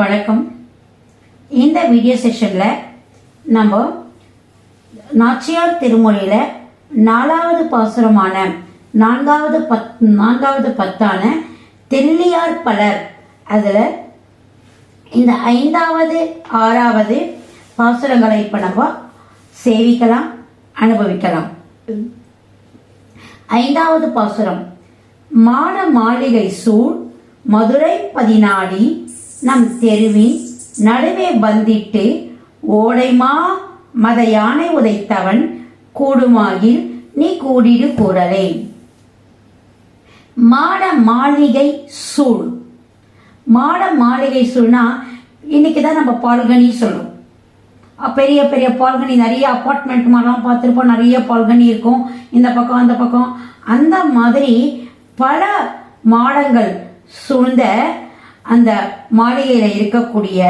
வணக்கம். இந்த வீடியோ செஷனில் நம்ம நாச்சியார் திருமொழியில் நாலாவது பாசுரமான நான்காவது பத் நான்காவது பத்தான தெல்லியார் பலர் அதில் இந்த ஐந்தாவது ஆறாவது பாசுரங்களை இப்போ நம்ம சேவிக்கலாம் அனுபவிக்கலாம். ஐந்தாவது பாசுரம் மாட மாளிகை சூழ் மதுரை பதினாடி நம் தெருவின் நடுவே பந்திட்டு ஓடைமா மத யானை உதைத்தவன் கூடுமாகில் நீ கூடிடு கூறலே மாட மாளிகை சூழ். மாட மாளிகை சூழ்னா இன்னைக்கு தான் நம்ம பால்கனி சொல்லும் பெரிய பெரிய பால்கனி நிறைய அப்பார்ட்மெண்ட் மாதிரிலாம் பார்த்துருப்போம். நிறைய பால்கனி இருக்கும். இந்த பக்கம் அந்த பக்கம். அந்த மாதிரி பல மாடங்கள் சூழ்ந்த அந்த மாளிகையில் இருக்கக்கூடிய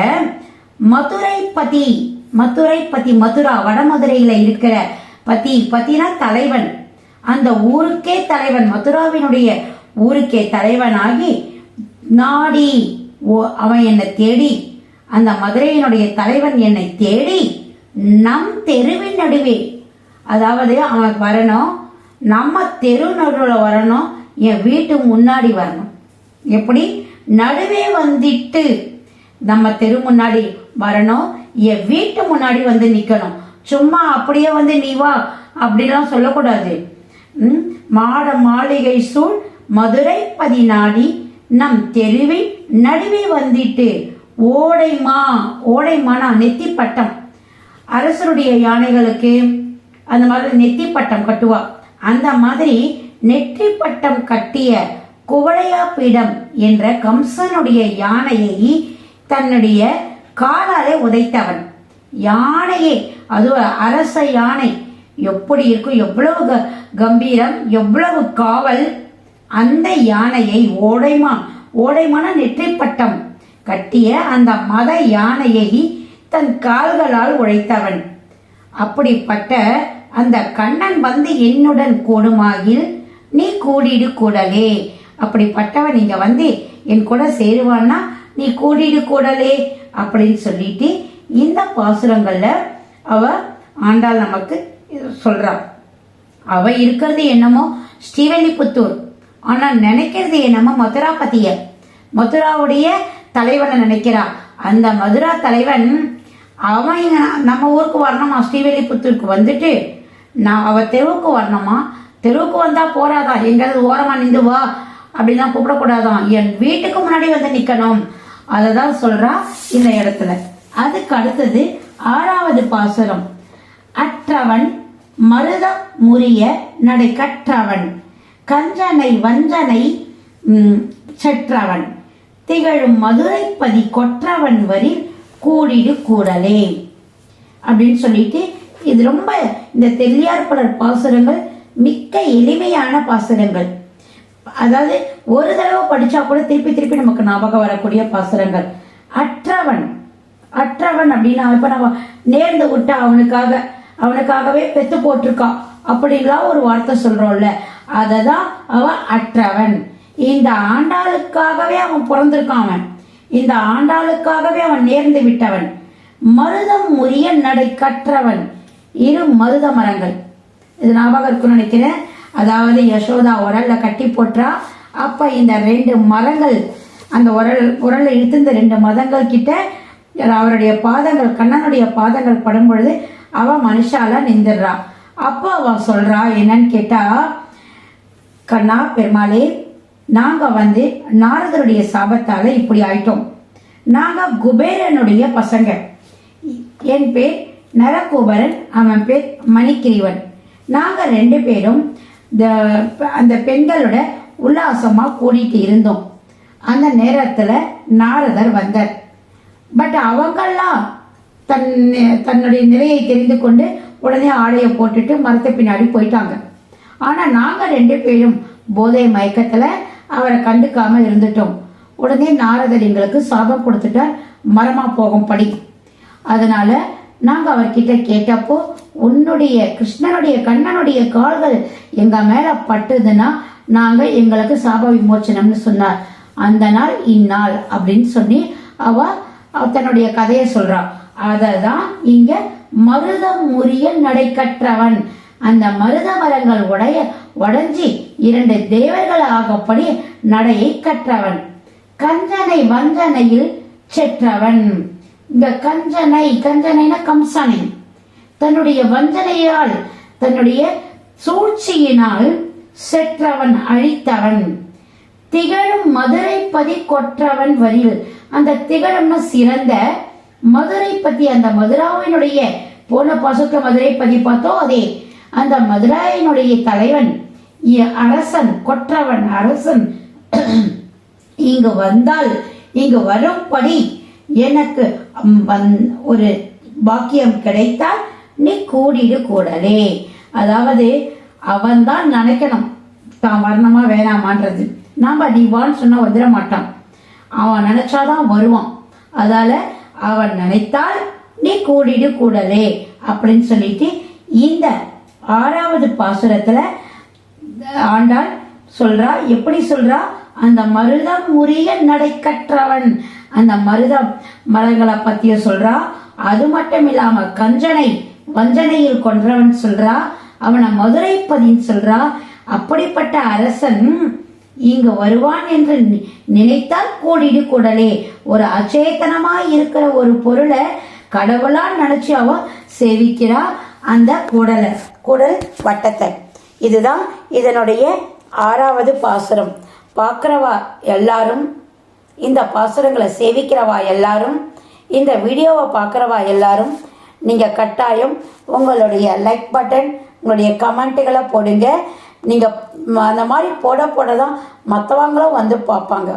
மதுரை பதி மதுரை பதி மதுரா வடமதுரையில் இருக்கிற பதி பத்தினா தலைவன். அந்த ஊருக்கே தலைவன் மதுராவினுடைய ஊருக்கே தலைவனாகி நாடி ஓ அவன் என்னை தேடி அந்த மதுரையினுடைய தலைவன் என்னை தேடி நம் தெருவின் நடுவே. அதாவது அவன் வரணும் நம்ம தெரு நடுவில் வரணும் என் வீட்டு முன்னாடி வரணும். எப்படி? நடுவே வந்துட்டு நம்ம தெரு முன்னாடி வரணும் என் வீட்டு முன்னாடி வந்து நிற்கணும் சும்மா அப்படியே வந்து நீ வா அப்படிலாம் சொல்லக்கூடாது. மாட மாளிகை சூழ் மதுரை பதினாடி நம் தெருவில் நடுவே வந்துட்டு ஓடைமா ஓடைமானா நெத்தி பட்டம் அரசருடைய யானைகளுக்கு அந்த மாதிரி நெத்தி பட்டம் கட்டுவா. அந்த மாதிரி நெற்றி பட்டம் கட்டிய குவளையா பீடம் என்ற கம்சனுடைய யானையை தன்னுடைய காலாலே உதைத்தவன். யானையே அது அரச யானை. எப்படி இருக்கும்? எவ்வளவு க- கம்பீரம் எவ்வளவு காவல்? அந்த யானையை ஓடைமா ஓடைமான நெற்றிப்பட்டம் கட்டிய அந்த மத யானையை தன் கால்களால் உழைத்தவன் அப்படிப்பட்ட அந்த கண்ணன் வந்து என்னுடன் கூடுமாகில் நீ கூடிடு கூடலே. அப்படிப்பட்டவன் இங்க வந்து என் கூட சேருவான்னா நீ கூடிடு கூடலே அப்படின்னு சொல்லிட்டு இந்த பாசுரங்கள்ல அவ ஆண்டாள் நமக்கு சொல்றா. அவ இருக்கிறது என்னமோ ஸ்ரீவெல்லிபுத்தூர். ஆனால் நினைக்கிறது என்னமோ மதுராபதிய. மதுராவுடைய தலைவனை நினைக்கிறா. அந்த மதுரா தலைவன் அவன் இங்க நம்ம ஊருக்கு வரணுமா? ஸ்ரீவெல்லிபுத்தூருக்கு வந்துட்டு நான் அவ தெருவுக்கு வரணுமா? தெருவுக்கு வந்தா போறாதா? எங்காவது ஓரமா நின்று வா. அப்படிலாம் கூப்பிடக்கூடாதான். என் வீட்டுக்கு முன்னாடி வந்து நிக்கணும். அதை தான் சொல்றா இந்த இடத்துல. அதுக்கு அடுத்தது ஆறாவது பாசுரம். அற்றவன் மருத முறிய நடை கற்றவன். கஞ்சனை வஞ்சனை செற்றவன். திகழும் மதுரை பதி கொற்றவன் வரி கூடிடு கூடலே. அப்படின்னு சொல்லிட்டு இது ரொம்ப இந்த தெல்லியார் பலர் பாசுரங்கள் மிக்க எளிமையான பாசுரங்கள். அதாவது ஒரு தடவை படிச்சா கூட திருப்பி திருப்பி நமக்கு ஞாபகம் வரக்கூடிய பாசுரங்கள். அற்றவன் அற்றவன் அப்படின்னா இப்ப நம்ம நேர்ந்து விட்டா அவனுக்காக அவனுக்காகவே பெத்து போட்டிருக்கான் அப்படிலாம் ஒரு வார்த்தை சொல்றோம்ல. அதை தான் அவன் அற்றவன். இந்த ஆண்டாளுக்காகவே அவன் பிறந்திருக்கான் அவன். இந்த ஆண்டாளுக்காகவே அவன் நேர்ந்து விட்டவன். மருதம் உரிய நடை கற்றவன். இரு மருத மரங்கள். இது ஞாபகம் இருக்குன்னு நினைக்கிறேன். அதாவது யசோதா உரல்ல கட்டி போட்டா அப்ப இந்த ரெண்டு மரங்கள் அந்த உரல் உரல்ல இழுத்து இந்த ரெண்டு மதங்கள் கிட்ட அவருடைய பாதங்கள் கண்ணனுடைய பாதங்கள் படும் பொழுது அவ மனுஷால நின்றுடுறா அப்போ அவ சொல்றா என்னன்னு கேட்டா கண்ணா பெருமாளே நாங்க வந்து நாரதருடைய சாபத்தால இப்படி ஆயிட்டோம். நாங்க குபேரனுடைய பசங்க. என் பேர் நரகுபரன் அவன் பேர் மணிக்கிரிவன் நாங்க ரெண்டு பேரும் இந்த- அந்த பெண்களோட உல்லாசமாக கூடிட்டு இருந்தோம். அந்த நேரத்தில் நாரதர் வந்தார். பட் அவங்கெல்லாம் தன் தன்னுடைய நிலையை தெரிந்து கொண்டு உடனே ஆடையை போட்டுட்டு மரத்தை பின்னாடி போயிட்டாங்க. ஆனால் நாங்கள் ரெண்டு பேரும் போதை மயக்கத்தில் அவரை கண்டுக்காம இருந்துட்டோம். உடனே நாரதர் எங்களுக்கு சாபம் கொடுத்துட்டார். மரமாக போகும் படி. அதனால் நாங்கள் அவர்கிட்ட கேட்டப்போ உன்னுடைய கிருஷ்ணனுடைய கண்ணனுடைய கால்கள் எங்கள் மேலே பட்டுதுன்னா நாங்கள் எங்களுக்கு சாப விமோச்சனம்னு சொன்னார். அந்த நாள் இந்நாள் அப்படின்னு சொல்லி அவ தன்னுடைய கதையை சொல்கிறான் அதை தான் இங்கே மருதம் முறிய நடை கற்றவன். அந்த மருத மரங்கள் உடைய உடஞ்சி இரண்டு தேவர்கள் ஆகப்படி நடையை கற்றவன். கஞ்சனை வஞ்சனையில் செற்றவன். இந்த கஞ்சனை கஞ்சனைனா கம்சனை. தன்னுடைய வஞ்சனையால் தன்னுடைய சூழ்ச்சியினால் செற்றவன் அழித்தவன். திகழும் மதுரை பதி கொற்றவன் வரில் அந்த திகழும்னு சிறந்த மதுரை பத்தி அந்த மதுராவினுடைய போன பசுக்க மதுரை பதி பார்த்தோம் அதே. அந்த மதுராயினுடைய தலைவன் இ- அரசன் கொற்றவன் அரசன். இங்கு வந்தால் இங்கு வரும்படி எனக்கு வந்- ஒரு பாக்கியம் கிடைத்தால் நீ கூடிடு கூடலே. அதாவது அவன்தான் நினைக்கணும். தான் வரணுமா வேணாமான்றது. நாம நீ வான்னு சொன்னா வந்துட மாட்டான் அவன் நினைச்சாதான் வருவான். அதால அவன் நினைத்தால் நீ கூடிடு கூடலே அப்படின்னு சொல்லிட்டு இந்த ஆறாவது பாசுரத்துல ஆண்டாள் சொல்றா. எப்படி சொல்றா? அந்த மருதம் உரிய நடை கற்றவன். அந்த மருதம் மலர்களை பத்திய சொல்றா. அது மட்டும் இல்லாம கஞ்சனை வஞ்சனையில் கொன்றவன் சொல்றா. அவனை மதுரை பதின்னு சொல்றா. அப்படிப்பட்ட அரசன் இங்கு வருவான் என்று நினைத்தால் கூடிடு கூடலே. ஒரு அச்சேத்தனமாய் இருக்கிற ஒரு பொருளை கடவுளா நினைச்சு அவ சேவிக்கிறா அந்த குடலை குடல் வட்டத்தை. இதுதான் இதனுடைய ஆறாவது பாசுரம். பார்க்குறவா எல்லாரும்? இந்த பாசுரங்களை சேவிக்கிறவா எல்லாரும்? இந்த வீடியோவை பார்க்குறவா எல்லாரும்? நீங்கள் கட்டாயம் உங்களுடைய லைக் பட்டன் உங்களுடைய கமெண்ட்டுகளை போடுங்க. நீங்கள் அந்த மாதிரி போட போட தான் மற்றவங்களும் வந்து பார்ப்பாங்க.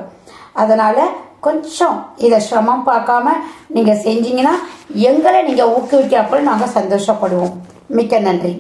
அதனால் கொஞ்சம் இதை சிரமம் பார்க்காம நீங்கள் செஞ்சீங்கன்னா எங்களை நீங்கள் ஊக்குவிக்கிறப்ப நாங்கள் சந்தோஷப்படுவோம். மிக்க நன்றி.